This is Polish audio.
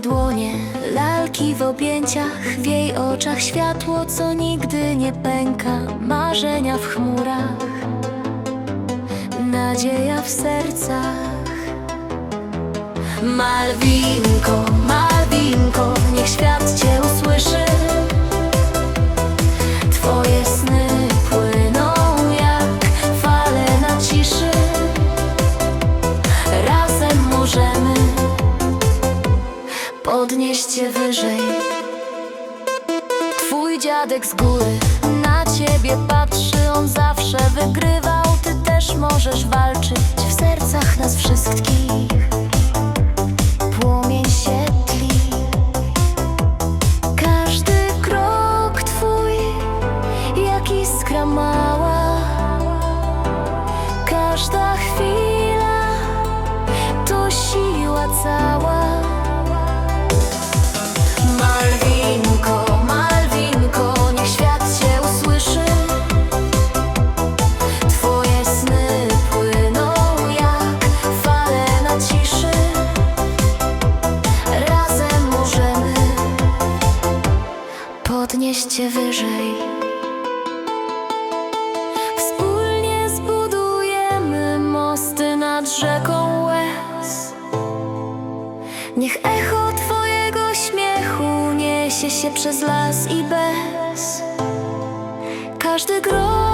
dłonie, lalki w objęciach, w jej oczach światło, co nigdy nie pęka, marzenia w chmurach, nadzieja w sercach. Malwinko, podnieść cię wyżej. Twój dziadek z góry na ciebie patrzy, on zawsze wygrywał. Ty też możesz walczyć w sercach nas wszystkich. Płomień się tli. Każdy krok twój, jak iskra mała. Wyżej. Wspólnie zbudujemy mosty nad rzeką łez. Niech echo twojego śmiechu niesie się przez las i bez. Każdy grób